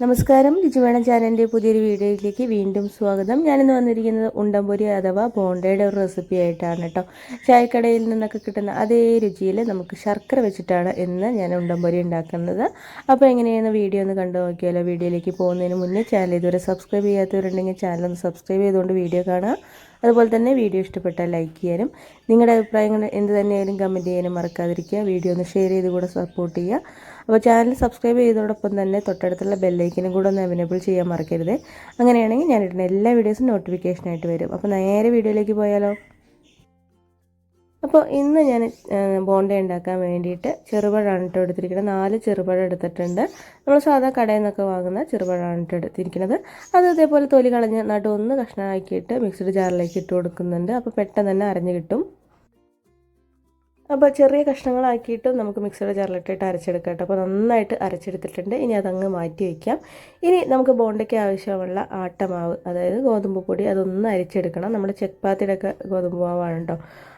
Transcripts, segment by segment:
നമസ്കാരം. രുചിവേണം ചാനലിന്റെ പുതിയൊരു വീഡിയോയിലേക്ക് വീണ്ടും സ്വാഗതം. ഞാനിന്ന് വന്നിരിക്കുന്നത് ഉണ്ടംപൊരി അഥവാ ബോണ്ടയുടെ ഒരു റെസിപ്പി ആയിട്ടാണ് കേട്ടോ ചായക്കടയിൽ നിന്നൊക്കെ കിട്ടുന്ന അതേ രുചിയിൽ നമുക്ക് ശർക്കര വെച്ചിട്ടാണ് ഇന്ന് ഞാൻ ഉണ്ടംപൊരി ഉണ്ടാക്കുന്നത്. അപ്പോൾ എങ്ങനെയാണ് വീഡിയോ ഒന്ന് കണ്ടു നോക്കിയാലോ? വീഡിയോയിലേക്ക് പോകുന്നതിന് മുന്നേ ചാനൽ ഇതുവരെ സബ്സ്ക്രൈബ് ചെയ്യാത്തവരുണ്ടെങ്കിൽ ചാനൽ ഒന്ന് സബ്സ്ക്രൈബ് ചെയ്തുകൊണ്ട് വീഡിയോ കാണുക. അതുപോലെ തന്നെ വീഡിയോ ഇഷ്ടപ്പെട്ടാൽ ലൈക്ക് ചെയ്യാനും നിങ്ങളുടെ അഭിപ്രായങ്ങൾ എന്ത് തന്നെയായാലും കമന്റ് ചെയ്യാനും മറക്കാതിരിക്കുക. വീഡിയോ ഒന്ന് ഷെയർ ചെയ്ത് കൂടെ സപ്പോർട്ട് ചെയ്യുക. അപ്പോൾ ചാനൽ സബ്സ്ക്രൈബ് ചെയ്തതോടൊപ്പം തന്നെ തൊട്ടടുത്തുള്ള ബെല്ലൈക്കനും കൂടെ ഒന്ന് അവൈലബിൾ ചെയ്യാൻ മറക്കരുത്. അങ്ങനെയാണെങ്കിൽ ഞാൻ ഞാനിടുന്ന എല്ലാ വീഡിയോസും നോട്ടിഫിക്കേഷനായിട്ട് വരും. അപ്പോൾ നേരെ വീഡിയോയിലേക്ക് പോയാലോ? അപ്പോൾ ഇന്ന് ഞാൻ ബോണ്ട ഉണ്ടാക്കാൻ വേണ്ടിയിട്ട് ചെറുപഴമാണ് ഇട്ട് എടുത്തിരിക്കുന്നത്. നാല് ചെറുപഴം എടുത്തിട്ടുണ്ട്. നമ്മൾ സാധാ കടയിൽ നിന്നൊക്കെ വാങ്ങുന്ന ചെറുപഴമാണ് ഇട്ട് എടുത്തിരിക്കുന്നത്. അത് ഇതേപോലെ തൊലി കളഞ്ഞ് നടുവൊന്ന് കഷ്ണമാക്കിയിട്ട് മിക്സഡ് ജാറിലേക്ക് ഇട്ട് കൊടുക്കുന്നുണ്ട്. അപ്പോൾ പെട്ടെന്ന് തന്നെ അരഞ്ഞ് കിട്ടും. അപ്പോൾ ചെറിയ കഷ്ണങ്ങളാക്കിയിട്ട് നമുക്ക് മിക്സിയുടെ ജാറിലിട്ടിട്ട് അരച്ചെടുക്കാം കേട്ടോ. അപ്പോൾ നന്നായിട്ട് അരച്ചെടുത്തിട്ടുണ്ട്. ഇനി അതങ്ങ് മാറ്റി വയ്ക്കാം. ഇനി നമുക്ക് ബോണ്ടയ്ക്ക് ആവശ്യമുള്ള ആട്ടമാവ് അതായത് ഗോതമ്പ് പൊടി അതൊന്ന് അരിച്ചെടുക്കണം. നമ്മുടെ ചപ്പാത്തിയുടെയൊക്കെ ഗോതമ്പ് മാവാണ് കേട്ടോ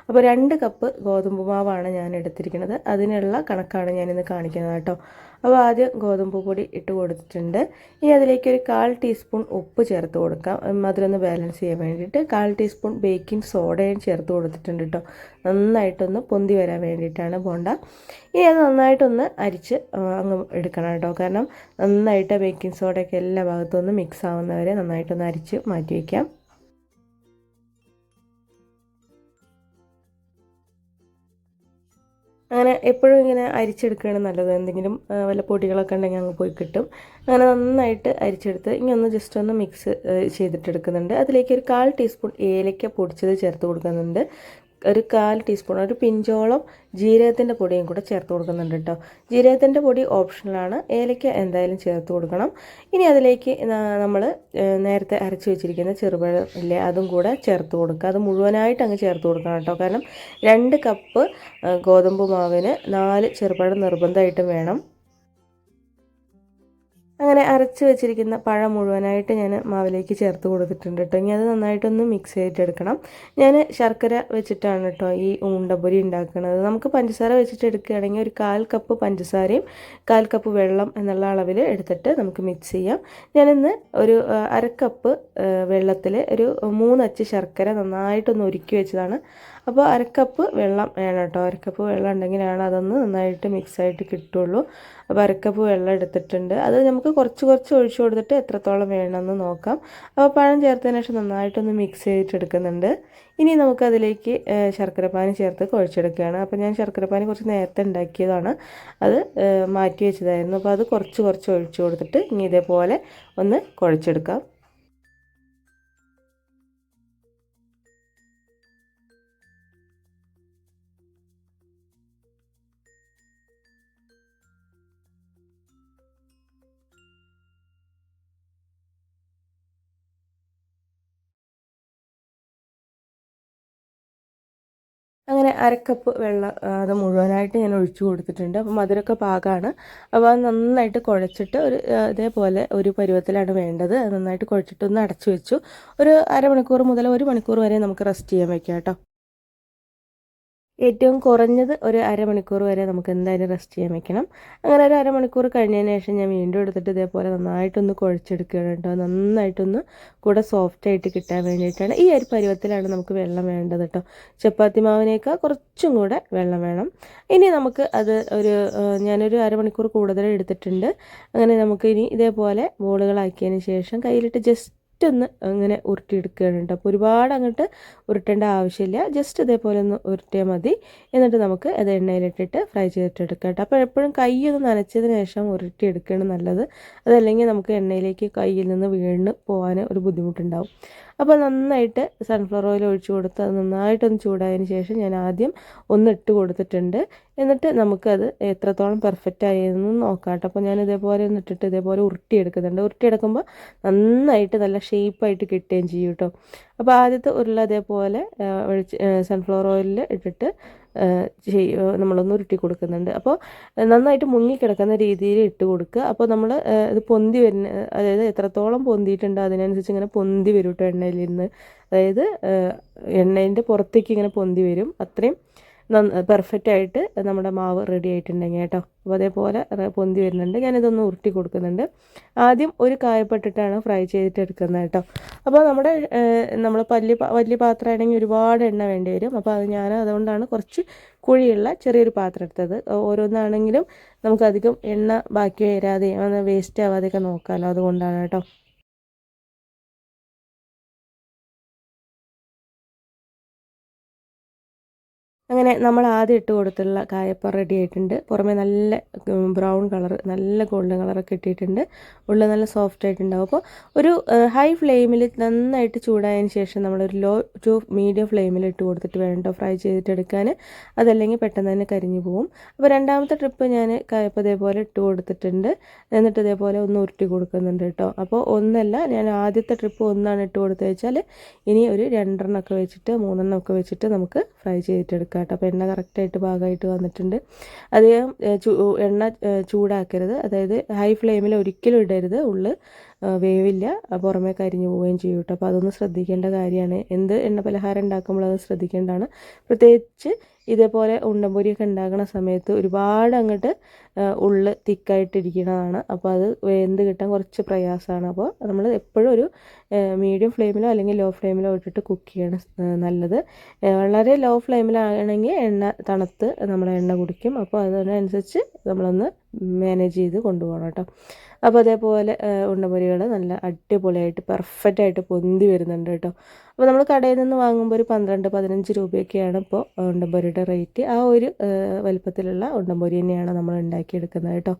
അപ്പോൾ രണ്ട് കപ്പ് ഗോതമ്പ് മാവാണ് ഞാൻ എടുത്തിരിക്കുന്നത്. അതിനുള്ള കണക്കാണ് ഞാനിന്ന് കാണിക്കുന്നത് കേട്ടോ. അപ്പോൾ ആദ്യം ഗോതമ്പ് പൊടി ഇട്ട് കൊടുത്തിട്ടുണ്ട്. ഇനി അതിലേക്ക് ഒരു കാൽ ടീസ്പൂൺ ഉപ്പ് ചേർത്ത് കൊടുക്കാം. അതിലൊന്ന് ബാലൻസ് ചെയ്യാൻ വേണ്ടിയിട്ട് കാൽ ടീസ്പൂൺ ബേക്കിംഗ് സോഡയും ചേർത്ത് കൊടുത്തിട്ടുണ്ട് കേട്ടോ നന്നായിട്ടൊന്ന് പൊന്തി വരാൻ വേണ്ടിയിട്ടാണ് ബോണ്ട. ഇനി അത് നന്നായിട്ടൊന്ന് അരിച്ച് അങ്ങ് എടുക്കണം കേട്ടോ കാരണം നന്നായിട്ട് ബേക്കിംഗ് സോഡയൊക്കെ എല്ലാ ഭാഗത്തും ഒന്ന് മിക്സ് ആവുന്നവരെ നന്നായിട്ടൊന്ന് അരിച്ച് മാറ്റി വയ്ക്കാം അങ്ങനെ എപ്പോഴും ഇങ്ങനെ അരിച്ചെടുക്കുകയാണ് നല്ലത്. എന്തെങ്കിലും വല്ല പൊടികളൊക്കെ ഉണ്ടെങ്കിൽ അങ്ങ് പോയി കിട്ടും. അങ്ങനെ നന്നായിട്ട് അരിച്ചെടുത്ത് ഇനി ഒന്ന് ജസ്റ്റ് ഒന്ന് മിക്സ് ചെയ്തിട്ടെടുക്കുന്നുണ്ട്. അതിലേക്ക് ഒരു കാൽ ടീസ്പൂൺ ഏലക്ക പൊടിച്ചത് ചേർത്ത് കൊടുക്കുന്നുണ്ട്. ഒരു കാൽ ടീസ്പൂൺ ഒരു പിഞ്ചോളം ജീരകത്തിന്റെ പൊടിയും കൂടെ ചേർത്ത് കൊടുക്കുന്നുണ്ട് കേട്ടോ. ജീരകത്തിന്റെ പൊടി ഓപ്ഷണലാണ് ഏലയ്ക്ക എന്തായാലും ചേർത്ത് കൊടുക്കണം. ഇനി അതിലേക്ക് നമ്മൾ നേരത്തെ അരച്ച് വെച്ചിരിക്കുന്ന ചെറുപഴം ഇല്ലേ അതും കൂടെ ചേർത്ത് കൊടുക്കുക. അത് മുഴുവനായിട്ട് അങ്ങ് ചേർത്ത് കൊടുക്കണം കേട്ടോ. കാരണം രണ്ട് കപ്പ് ഗോതമ്പ് മാവിന് നാല് ചെറുപഴം നിർബന്ധമായിട്ടും വേണം. അങ്ങനെ അരച്ച് വെച്ചിരിക്കുന്ന പഴം മുഴുവനായിട്ട് ഞാൻ മാവിലേക്ക് ചേർത്ത് കൊടുത്തിട്ടുണ്ട് കേട്ടോ ഇനി അത് നന്നായിട്ടൊന്ന് മിക്സ് ചെയ്തിട്ടെടുക്കണം. ഞാൻ ശർക്കര വെച്ചിട്ടാണ് കേട്ടോ ഈ ഉണ്ടപ്പൊരി ഉണ്ടാക്കുന്നത്. നമുക്ക് പഞ്ചസാര വെച്ചിട്ട് എടുക്കുകയാണെങ്കിൽ ഒരു കാൽ കപ്പ് പഞ്ചസാരയും കാൽ കപ്പ് വെള്ളം എന്നുള്ള അളവിൽ എടുത്തിട്ട് നമുക്ക് മിക്സ് ചെയ്യാം. ഞാനിന്ന് ഒരു അരക്കപ്പ് വെള്ളത്തിൽ ഒരു മൂന്നച്ച് ശർക്കര നന്നായിട്ടൊന്ന് ഒരുക്കി വെച്ചതാണ് അപ്പോൾ അരക്കപ്പ് വെള്ളം വേണം കേട്ടോ. അരക്കപ്പ് വെള്ളം ഉണ്ടെങ്കിലാണ് അതൊന്ന് നന്നായിട്ട് മിക്സായിട്ട് കിട്ടുള്ളൂ. അപ്പോൾ അരക്കപ്പ് വെള്ളം എടുത്തിട്ടുണ്ട്. അത് നമുക്ക് കുറച്ച് കുറച്ച് ഒഴിച്ചു കൊടുത്തിട്ട് എത്രത്തോളം വേണമെന്ന് നോക്കാം. അപ്പോൾ പഴം ചേർത്തതിന് ശേഷം നന്നായിട്ടൊന്ന് മിക്സ് ചെയ്തിട്ടെടുക്കുന്നുണ്ട് ഇനി നമുക്കതിലേക്ക് ശർക്കരപ്പാനി ചേർത്ത് കുഴച്ചെടുക്കുകയാണ്. അപ്പോൾ ഞാൻ ശർക്കരപ്പാനി കുറച്ച് നേരത്തെ ഉണ്ടാക്കിയതാണ്. അത് മാറ്റി വെച്ചതായിരുന്നു. അപ്പോൾ അത് കുറച്ച് കുറച്ച് ഒഴിച്ചു കൊടുത്തിട്ട് ഇനി ഇതേപോലെ ഒന്ന് കുഴച്ചെടുക്കാം. അങ്ങനെ അരക്കപ്പ് വെള്ളം അത് മുഴുവനായിട്ട് ഞാൻ ഒഴിച്ചു കൊടുത്തിട്ടുണ്ട്. അപ്പോൾ മധുരമൊക്കെ പാകമാണ് അപ്പോൾ അത് നന്നായിട്ട് കുഴച്ചിട്ട് ഒരു ഇതേപോലെ ഒരു പരുവത്തിലാണ് വേണ്ടത്. നന്നായിട്ട് കുഴച്ചിട്ട് ഒന്ന് അടച്ചു വെച്ചു. ഒരു അരമണിക്കൂർ മുതൽ ഒരു മണിക്കൂർ വരെ നമുക്ക് റെസ്റ്റ് ചെയ്യാൻ വെക്കാം കേട്ടോ. ഏറ്റവും കുറഞ്ഞത് ഒരു അരമണിക്കൂർ വരെ നമുക്ക് എന്തായാലും റെസ്റ്റ് ചെയ്യാൻ വെക്കണം. അങ്ങനെ ഒരു അരമണിക്കൂർ കഴിഞ്ഞതിന് ശേഷം ഞാൻ വീണ്ടും എടുത്തിട്ട് ഇതേപോലെ നന്നായിട്ടൊന്ന് കുഴച്ചെടുക്കുകയാണ് കേട്ടോ. നന്നായിട്ടൊന്ന് കൂടെ സോഫ്റ്റ് ആയിട്ട് കിട്ടാൻ വേണ്ടിയിട്ടാണ് ഈ ഒരു പരുവത്തിലാണ് നമുക്ക് വെള്ളം വേണ്ടത് കേട്ടോ. ചപ്പാത്തി മാവിനേക്കാൾ കുറച്ചും കൂടെ വെള്ളം വേണം. ഇനി നമുക്ക് അത് ഒരു ഞാനൊരു അരമണിക്കൂർ കൂടുതൽ എടുത്തിട്ടുണ്ട്. അങ്ങനെ നമുക്ക് ഇനി ഇതേപോലെ ബോളുകളാക്കിയതിന് ശേഷം കയ്യിലിട്ട് ജസ്റ്റ് ജസ്റ്റ് അങ്ങനെ ഉരുട്ടിയെടുക്കുകയാണ് കേട്ടോ അപ്പോൾ ഒരുപാട് അങ്ങോട്ട് ഉരുട്ടേണ്ട ആവശ്യമില്ല. ജസ്റ്റ് ഇതേപോലെ ഒന്ന് ഉരുട്ടിയാൽ മതി. എന്നിട്ട് നമുക്ക് അത് എണ്ണയിലിട്ടിട്ട് ഫ്രൈ ചെയ്തിട്ടെടുക്കാം കേട്ടോ. അപ്പോൾ എപ്പോഴും കൈ ഒന്ന് നനച്ചതിന് ശേഷം ഉരുട്ടിയെടുക്കുകയാണ് നല്ലത്. അതല്ലെങ്കിൽ നമുക്ക് എണ്ണയിലേക്ക് കയ്യിൽ നിന്ന് വീണ് പോകാൻ ഒരു ബുദ്ധിമുട്ടുണ്ടാവും. അപ്പോൾ നന്നായിട്ട് സൺഫ്ലവർ ഓയിൽ ഒഴിച്ചു കൊടുത്ത് അത് നന്നായിട്ടൊന്ന് ചൂടായതിന് ശേഷം ഞാൻ ആദ്യം ഒന്ന് ഇട്ട് കൊടുത്തിട്ടുണ്ട്. എന്നിട്ട് നമുക്കത് എത്രത്തോളം പെർഫെക്റ്റ് ആയിരുന്നു നോക്കാം കേട്ടോ അപ്പോൾ ഞാൻ ഇതേപോലെ ഒന്ന് ഇട്ടിട്ട് ഇതേപോലെ ഉരുട്ടി എടുക്കുമ്പോൾ നന്നായിട്ട് നല്ല ഷേപ്പായിട്ട് കിട്ടുകയും ചെയ്യും കേട്ടോ അപ്പോൾ ആദ്യത്തെ ഉരുള അതേപോലെ ഒഴിച്ച് സൺഫ്ലവർ ഓയിലിൽ ഇട്ടിട്ട് നമ്മളൊന്ന് ഉരുട്ടി കൊടുക്കുന്നുണ്ട്. അപ്പോൾ നന്നായിട്ട് മുങ്ങിക്കിടക്കുന്ന രീതിയിൽ ഇട്ട് കൊടുക്കുക. അപ്പോൾ നമ്മൾ ഇത് പൊന്തി വരുന്ന അതായത് എത്രത്തോളം പൊന്തിയിട്ടുണ്ടോ അതിനനുസരിച്ച് ഇങ്ങനെ പൊന്തി വരും കേട്ടോ എണ്ണയിൽ നിന്ന് അതായത് എണ്ണേന്റെ പുറത്തേക്ക് ഇങ്ങനെ പൊന്തി വരും. അത്രയും പെർഫെക്റ്റ് ആയിട്ട് നമ്മുടെ മാവ് റെഡി ആയിട്ടുണ്ടെങ്കിൽ കേട്ടോ. അപ്പോൾ അതേപോലെ പൊന്തി വരുന്നുണ്ട്. ഞാനിതൊന്ന് ഉരുട്ടി കൊടുക്കുന്നുണ്ട്. ആദ്യം ഒരു കായപ്പെട്ടിട്ടാണ് ഫ്രൈ ചെയ്തിട്ട് എടുക്കുന്നത് കേട്ടോ. അപ്പോൾ നമ്മുടെ നമ്മൾ പല്ല് വലിയ പാത്രമാണെങ്കിൽ ഒരുപാട് എണ്ണ വേണ്ടി വരും. അപ്പോൾ അത് ഞാൻ അതുകൊണ്ടാണ് കുറച്ച് കുഴിയുള്ള ചെറിയൊരു പാത്രം എടുത്തത്. ഓരോന്നാണെങ്കിലും നമുക്കധികം എണ്ണ ബാക്കി വരാതെ വേസ്റ്റ് ആവാതെയൊക്കെ നോക്കാമല്ലോ അതുകൊണ്ടാണ് കേട്ടോ. അങ്ങനെ നമ്മൾ ആദ്യം ഇട്ട് കൊടുത്തുള്ള കായപ്പ റെഡി ആയിട്ടുണ്ട്. പുറമേ നല്ല ബ്രൗൺ കളർ നല്ല ഗോൾഡൻ കളറൊക്കെ ഇട്ടിട്ടുണ്ട്. ഉള്ളിൽ നല്ല സോഫ്റ്റ് ആയിട്ടുണ്ടാവും. അപ്പോൾ ഒരു ഹൈ ഫ്ലെയിമിൽ നന്നായിട്ട് ചൂടായതിന് ശേഷം നമ്മളൊരു ലോ ടു മീഡിയം ഫ്ലെയിമിൽ ഇട്ട് കൊടുത്തിട്ട് വേണ്ട? ഫ്രൈ ചെയ്തിട്ട് എടുക്കാൻ. അതല്ലെങ്കിൽ പെട്ടെന്ന് തന്നെ കരിഞ്ഞു പോകും അപ്പോൾ രണ്ടാമത്തെ ട്രിപ്പ് ഞാൻ കായപ്പ ഇതേപോലെ ഇട്ട് കൊടുത്തിട്ടുണ്ട്. എന്നിട്ട് ഇതേപോലെ ഒന്ന് ഉരുട്ടി കൊടുക്കുന്നുണ്ട് കേട്ടോ. അപ്പോൾ ഒന്നല്ല ഞാൻ ആദ്യത്തെ ട്രിപ്പ് ഒന്നാണ് ഇട്ട് കൊടുത്തത് വെച്ചാൽ ഇനി ഒരു രണ്ടെണ്ണമൊക്കെ വെച്ചിട്ട് മൂന്നെണ്ണമൊക്കെ വെച്ചിട്ട് നമുക്ക് ഫ്രൈ ചെയ്തിട്ടെടുക്കാം കേട്ടോ. അപ്പോൾ എണ്ണ കറക്റ്റായിട്ട് പാകമായിട്ട് വന്നിട്ടുണ്ട്. അധികം എണ്ണ ചൂടാക്കരുത്. അതായത് ഹൈ ഫ്ലെയിമിൽ ഒരിക്കലും ഇടരുത്. ഉള്ളിൽ വേവില്ല. പുറമേ കരിഞ്ഞു പോവുകയും ചെയ്യും കേട്ടോ. അപ്പോൾ അതൊന്ന് ശ്രദ്ധിക്കേണ്ട കാര്യമാണ്. എന്ത് എണ്ണ പലഹാരം ഉണ്ടാക്കുമ്പോൾ അത് ശ്രദ്ധിക്കേണ്ടതാണ്. പ്രത്യേകിച്ച് ഇതേപോലെ ഉണ്ടംപൊരിയൊക്കെ ഉണ്ടാക്കുന്ന സമയത്ത് ഒരുപാട് അങ്ങോട്ട് ഉള്ള് തിക്കായിട്ടിരിക്കുന്നതാണ് അപ്പോൾ അത് വെന്ത് കിട്ടാൻ കുറച്ച് പ്രയാസമാണ്. അപ്പോൾ നമ്മൾ എപ്പോഴും ഒരു മീഡിയം ഫ്ലെയിമിലോ അല്ലെങ്കിൽ ലോ ഫ്ലെയിമിലോ ഇട്ടിട്ട് കുക്ക് ചെയ്യണം നല്ലത്. വളരെ ലോ ഫ്ലെയിമിലാണെങ്കിൽ എണ്ണ തണുത്ത് നമ്മൾ എണ്ണ കുടിക്കും. അപ്പോൾ അതിനനുസരിച്ച് നമ്മളൊന്ന് മാനേജ് ചെയ്ത് കൊണ്ടുപോകണം കേട്ടോ. അപ്പോൾ അതേപോലെ ഉണ്ടമുരികൾ നല്ല അടിപൊളിയായിട്ട് പെർഫെക്റ്റ് ആയിട്ട് പൊന്തി വരുന്നുണ്ട് കേട്ടോ. അപ്പോൾ നമ്മൾ കടയിൽ നിന്ന് വാങ്ങുമ്പോൾ ഒരു പന്ത്രണ്ട് പതിനഞ്ച് രൂപയൊക്കെയാണ് ഇപ്പോൾ ഉണ്ടമ്പൊരിയുടെ റേറ്റ് ആ ഒരു വലുപ്പത്തിലുള്ള ഉണ്ടമ്പൊരി തന്നെയാണ് നമ്മൾ ഉണ്ടാക്കിയെടുക്കുന്നത് കേട്ടോ.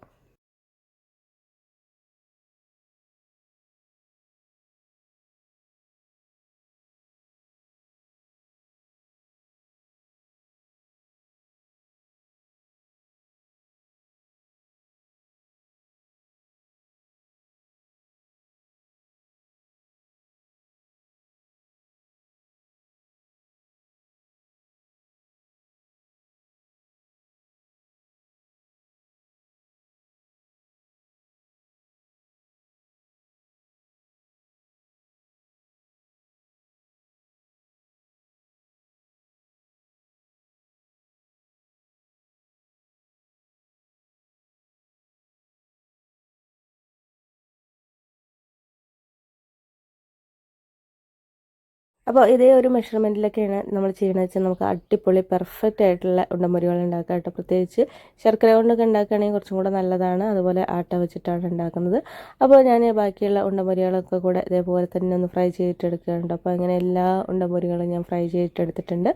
അപ്പോൾ ഇതേ ഒരു മെഷർമെന്റിലൊക്കെയാണ് നമ്മൾ ചെയ്യണമെന്ന് വെച്ചാൽ നമുക്ക് അടിപൊളി പെർഫെക്റ്റ് ആയിട്ടുള്ള ഉണ്ടമുരികൾ ഉണ്ടാക്കാം കേട്ടോ. പ്രത്യേകിച്ച് ശർക്കര കൊണ്ടൊക്കെ ഉണ്ടാക്കുകയാണെങ്കിൽ കുറച്ചും കൂടെ നല്ലതാണ്. അതുപോലെ ആട്ട വെച്ചിട്ടാണ് ഉണ്ടാക്കുന്നത്. അപ്പോൾ ഞാൻ ബാക്കിയുള്ള ഉണ്ടമുരികളൊക്കെ കൂടെ ഇതേപോലെ തന്നെ ഒന്ന് ഫ്രൈ ചെയ്തിട്ടെടുക്കുകയുണ്ട് അപ്പോൾ അങ്ങനെ എല്ലാ ഉണ്ടമുരികളും ഞാൻ ഫ്രൈ ചെയ്തിട്ടെടുത്തിട്ടുണ്ട്.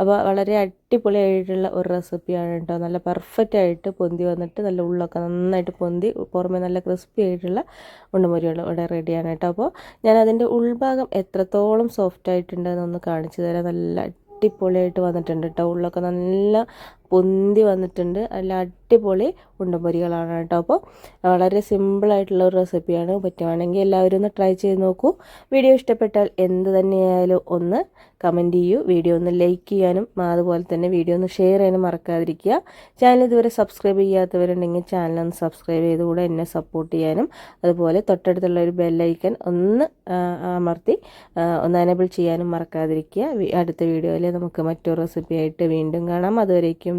അപ്പോൾ വളരെ അടിപൊളിയായിട്ടുള്ള ഒരു റെസിപ്പിയാണ് കേട്ടോ. നല്ല പെർഫെക്റ്റ് ആയിട്ട് പൊന്തി വന്നിട്ട് നല്ല ഉള്ളൊക്കെ നന്നായിട്ട് പൊന്തി പുറമെ നല്ല ക്രിസ്പി ആയിട്ടുള്ള ഉണ്ണുമുരികൾ ഇവിടെ റെഡിയാണ് കേട്ടോ. അപ്പോൾ ഞാൻ അതിന്റെ ഉൾഭാഗം എത്രത്തോളം സോഫ്റ്റ് ആയിട്ടുണ്ടെന്നൊന്ന് കാണിച്ചു തരാം. നല്ല അടിപൊളിയായിട്ട് വന്നിട്ടുണ്ട് കേട്ടോ. ഉള്ളൊക്കെ നല്ല പൊന്തി വന്നിട്ടുണ്ട്. നല്ല അടിപൊളി ഉണ്ടംപൊരികളാണ് കേട്ടോ. അപ്പോൾ വളരെ സിമ്പിളായിട്ടുള്ള ഒരു റെസിപ്പിയാണ് പറ്റുവാണെങ്കിൽ എല്ലാവരും ഒന്ന് ട്രൈ ചെയ്ത് നോക്കൂ. വീഡിയോ ഇഷ്ടപ്പെട്ടാൽ എന്ത് തന്നെയായാലും ഒന്ന് കമന്റ് ചെയ്യൂ. വീഡിയോ ഒന്ന് ലൈക്ക് ചെയ്യാനും അതുപോലെ തന്നെ വീഡിയോ ഒന്ന് ഷെയർ ചെയ്യാനും മറക്കാതിരിക്കുക. ചാനൽ ഇതുവരെ സബ്സ്ക്രൈബ് ചെയ്യാത്തവരുണ്ടെങ്കിൽ ചാനൽ ഒന്ന് സബ്സ്ക്രൈബ് ചെയ്തുകൂടെ എന്നെ സപ്പോർട്ട് ചെയ്യാനും അതുപോലെ തൊട്ടടുത്തുള്ള ഒരു ബെല്ലൈക്കൻ ഒന്ന് അമർത്തി ഒന്ന് എനേബിൾ ചെയ്യാനും മറക്കാതിരിക്കുക. അടുത്ത വീഡിയോയിൽ നമുക്ക് മറ്റൊരു റെസിപ്പി ആയിട്ട് വീണ്ടും കാണാം. അതുവരേക്കും